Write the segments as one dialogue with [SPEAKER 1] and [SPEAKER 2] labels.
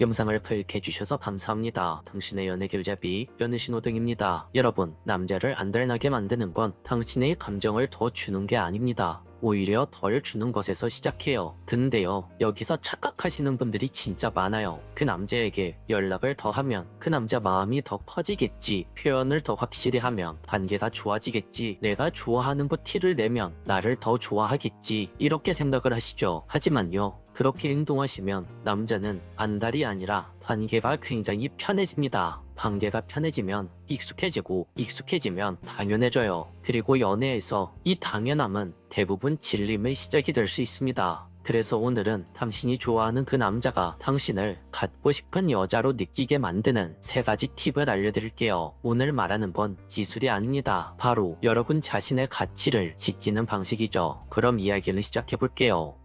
[SPEAKER 1] 영상을 클릭해주셔서 감사합니다. 당신의 연애 길잡이 연애 신호등입니다. 여러분, 남자를 안달나게 만드는 건 당신의 감정을 더 주는 게 아닙니다. 오히려 덜 주는 것에서 시작해요. 근데요, 여기서 착각하시는 분들이 진짜 많아요. 그 남자에게 연락을 더 하면 그 남자 마음이 더 커지겠지. 표현을 더 확실히 하면 관계가 좋아지겠지. 내가 좋아하는 거 티를 내면 나를 더 좋아하겠지. 이렇게 생각을 하시죠. 하지만요, 그렇게 행동하시면 남자는 안달이 아니라 관계가 굉장히 편해집니다. 관계가 편해지면 익숙해지고 익숙해지면 당연해져요. 그리고 연애에서 이 당연함은 대부분 질림의 시작이 될 수 있습니다. 그래서 오늘은 당신이 좋아하는 그 남자가 당신을 갖고 싶은 여자로 느끼게 만드는 세 가지 팁을 알려드릴게요. 오늘 말하는 건 기술이 아닙니다. 바로 여러분 자신의 가치를 지키는 방식이죠. 그럼 이야기를 시작해볼게요.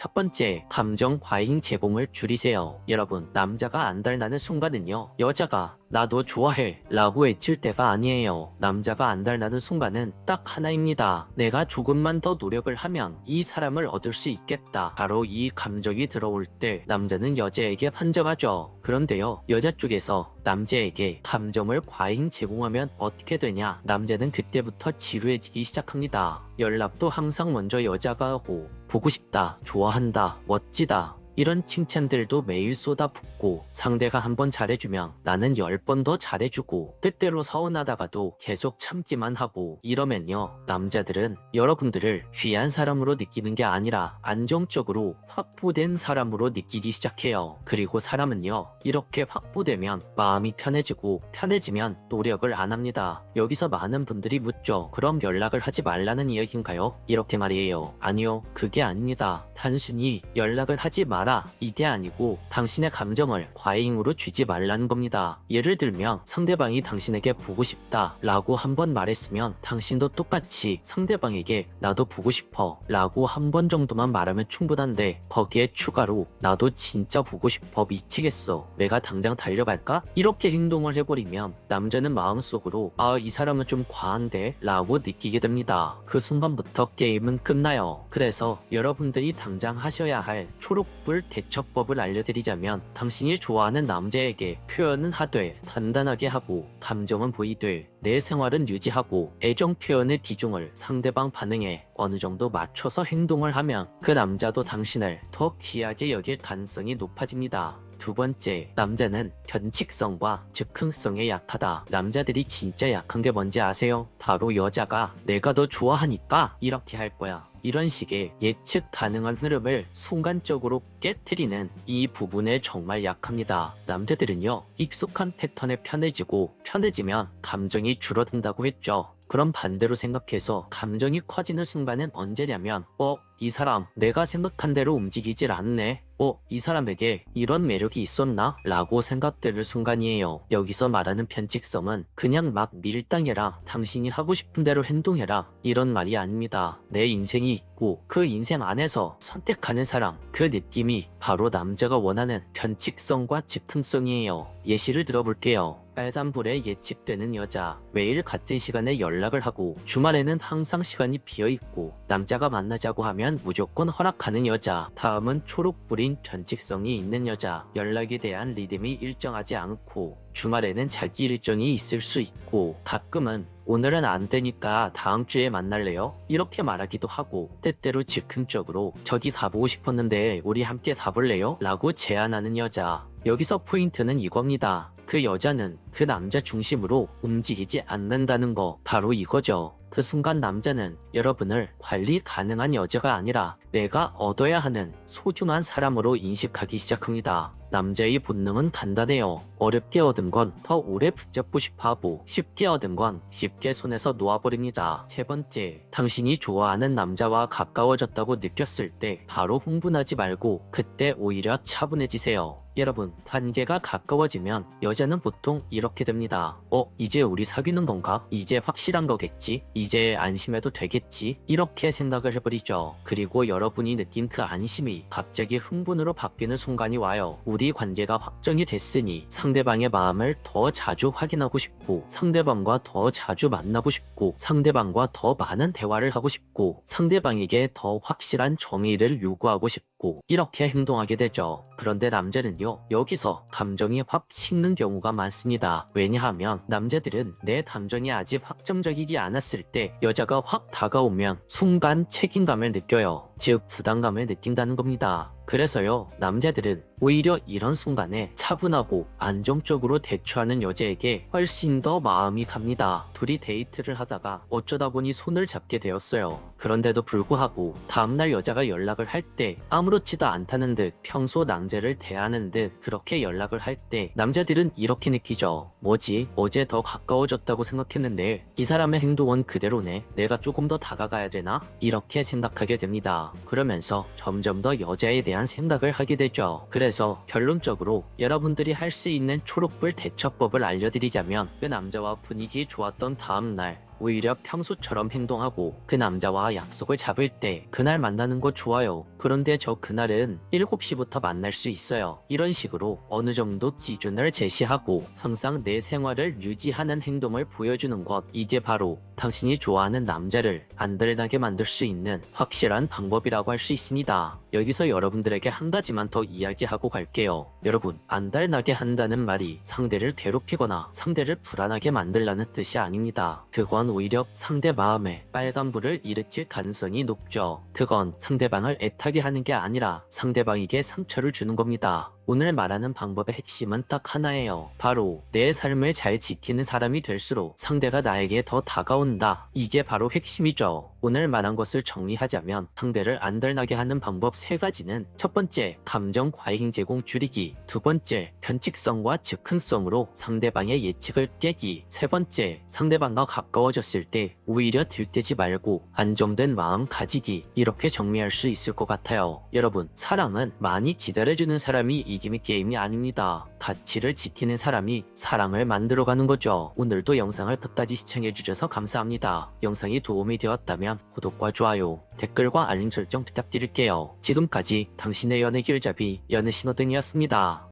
[SPEAKER 1] 첫 번째, 감정 과잉 제공을 줄이세요. 여러분, 남자가 안달나는 순간은요, 여자가 나도 좋아해 라고 외칠 때가 아니에요. 남자가 안달나는 순간은 딱 하나입니다. 내가 조금만 더 노력을 하면 이 사람을 얻을 수 있겠다. 바로 이 감정이 들어올 때 남자는 여자에게 판정하죠. 그런데요, 여자 쪽에서 남자에게 감정을 과잉 제공하면 어떻게 되냐? 남자는 그때부터 지루해지기 시작합니다. 연락도 항상 먼저 여자가 하고 보고 싶다, 좋아한다, 멋지다. 이런 칭찬들도 매일 쏟아붓고 상대가 한 번 잘해주면 나는 열 번 더 잘해주고 때때로 서운하다가도 계속 참기만 하고 이러면요. 남자들은 여러분들을 귀한 사람으로 느끼는 게 아니라 안정적으로 확보된 사람으로 느끼기 시작해요. 그리고 사람은요. 이렇게 확보되면 마음이 편해지고 편해지면 노력을 안 합니다. 여기서 많은 분들이 묻죠 그럼 연락을 하지 말라는 이야기인가요? 이렇게 말이에요. 아니요. 그게 아닙니다. 단순히 연락을 하지 마라 이게 아니고 당신의 감정을 과잉으로 쥐지 말라는 겁니다. 예를 들면 상대방이 당신에게 보고 싶다 라고 한번 말했으면 당신도 똑같이 상대방에게 나도 보고 싶어 라고 한 번 정도만 말하면 충분한데 거기에 추가로 나도 진짜 보고 싶어 미치겠어 내가 당장 달려갈까? 이렇게 행동을 해버리면 남자는 마음속으로 아 이 사람은 좀 과한데 라고 느끼게 됩니다. 그 순간부터 게임은 끝나요. 그래서 여러분들이 당장 하셔야 할 초록불 대처법을 알려드리자면 당신이 좋아하는 남자에게 표현은 하되 단단하게 하고 감정은 보이되 내 생활은 유지하고 애정 표현의 비중을 상대방 반응에 어느 정도 맞춰서 행동을 하면 그 남자도 당신을 더 귀하게 여길 가능성이 높아집니다. 두 번째, 남자는 견칙성과 즉흥성에 약하다. 남자들이 진짜 약한 게 뭔지 아세요? 바로 여자가 내가 너 좋아하니까 이렇게 할 거야. 이런 식의 예측 가능한 흐름을 순간적으로 깨트리는 이 부분에 정말 약합니다. 남자들은요, 익숙한 패턴에 편해지고 편해지면 감정이 줄어든다고 했죠. 그럼 반대로 생각해서 감정이 커지는 순간은 언제냐면, 어, 이 사람 내가 생각한 대로 움직이질 않네. 어, 이 사람에게 이런 매력이 있었나? 라고 생각되는 순간이에요. 여기서 말하는 편직성은 그냥 막 밀당해라. 당신이 하고 싶은 대로 행동해라. 이런 말이 아닙니다. 내 인생이 있고 그 인생 안에서 선택하는 사람, 그 느낌이 바로 남자가 원하는 편직성과 즉흥성이에요. 예시를 들어볼게요. 빨간불에 예측되는 여자, 매일 같은 시간에 연락을 하고 주말에는 항상 시간이 비어 있고 남자가 만나자고 하면 무조건 허락하는 여자, 다음은 초록불인 변칙성이 있는 여자, 연락에 대한 리듬이 일정하지 않고 주말에는 자기 일정이 있을 수 있고 가끔은 오늘은 안 되니까 다음 주에 만날래요? 이렇게 말하기도 하고 때때로 즉흥적으로 저기 가보고 싶었는데 우리 함께 가볼래요? 라고 제안하는 여자. 여기서 포인트는 이겁니다. 그 여자는 그 남자 중심으로 움직이지 않는다는 거 바로 이거죠. 그 순간 남자는 여러분을 관리 가능한 여자가 아니라 내가 얻어야 하는 소중한 사람으로 인식하기 시작합니다. 남자의 본능은 간단해요. 어렵게 얻은 건 더 오래 붙잡고 싶어 하고 쉽게 얻은 건 쉽게 손에서 놓아버립니다. 세 번째, 당신이 좋아하는 남자와 가까워졌다고 느꼈을 때 바로 흥분하지 말고 그때 오히려 차분해지세요. 여러분, 관계가 가까워지면 여자는 보통 이렇게 됩니다. 어, 이제 우리 사귀는 건가? 이제 확실한 거겠지? 이제 안심해도 되겠지 이렇게 생각을 해버리죠. 그리고 여러분이 느낀 그 안심이 갑자기 흥분으로 바뀌는 순간이 와요. 우리 관계가 확정이 됐으니 상대방의 마음을 더 자주 확인하고 싶고 상대방과 더 자주 만나고 싶고 상대방과 더 많은 대화를 하고 싶고 상대방에게 더 확실한 정의를 요구하고 싶고 이렇게 행동하게 되죠. 그런데 남자는요 여기서 감정이 확 식는 경우가 많습니다. 왜냐하면 남자들은 내 감정이 아직 확정적이지 않았을 때 여자가 확 다가오면 순간 책임감을 느껴요. 즉 부담감을 느낀다는 겁니다. 그래서요, 남자들은 오히려 이런 순간에 차분하고 안정적으로 대처하는 여자에게 훨씬 더 마음이 갑니다. 둘이 데이트를 하다가 어쩌다 보니 손을 잡게 되었어요. 그런데도 불구하고 다음날 여자가 연락을 할 때 아무렇지도 않다는 듯 평소 남자를 대하는 듯 그렇게 연락을 할 때 남자들은 이렇게 느끼죠. 뭐지? 어제 더 가까워졌다고 생각했는데 이 사람의 행동은 그대로네. 내가 조금 더 다가가야 되나? 이렇게 생각하게 됩니다. 그러면서 점점 더 여자에 대한 생각을 하게 되죠. 그래서 결론적으로 여러분들이 할 수 있는 초록불 대처법을 알려드리자면 그 남자와 분위기 좋았던 다음날 오히려 평소처럼 행동하고 그 남자와 약속을 잡을 때 그날 만나는 거 좋아요. 그런데 저 그날은 7시부터 만날 수 있어요. 이런 식으로 어느 정도 기준을 제시하고 항상 내 생활을 유지하는 행동을 보여주는 것 이게 바로 당신이 좋아하는 남자를 안달나게 만들 수 있는 확실한 방법이라고 할 수 있습니다. 여기서 여러분들에게 한 가지만 더 이야기하고 갈게요. 여러분, 안달나게 한다는 말이 상대를 괴롭히거나 상대를 불안하게 만들라는 뜻이 아닙니다. 그건 오히려 상대 마음에 빨간불을 일으킬 가능성이 높죠. 그건 상대방을 애타게 하는 게 아니라 상대방에게 상처를 주는 겁니다. 오늘 말하는 방법의 핵심은 딱 하나예요. 바로 내 삶을 잘 지키는 사람이 될수록 상대가 나에게 더 다가온다. 이게 바로 핵심이죠. 오늘 말한 것을 정리하자면 상대를 안달나게 하는 방법 세 가지는 첫 번째, 감정 과잉 제공 줄이기. 두 번째, 편측성과 즉흥성으로 상대방의 예측을 깨기. 세 번째, 상대방과 가까워졌을 때 오히려 들떼지 말고 안정된 마음 가지기. 이렇게 정리할 수 있을 것 같아요. 여러분, 사랑은 많이 기다려주는 사람이 이김이 게임이 아닙니다. 가치를 지키는 사람이 사랑을 만들어가는 거죠. 오늘도 영상을 끝까지 시청해주셔서 감사합니다. 영상이 도움이 되었다면 구독과 좋아요, 댓글과 알림 설정 부탁드릴게요. 지금까지 당신의 연애 길잡이 연애 신호등이었습니다.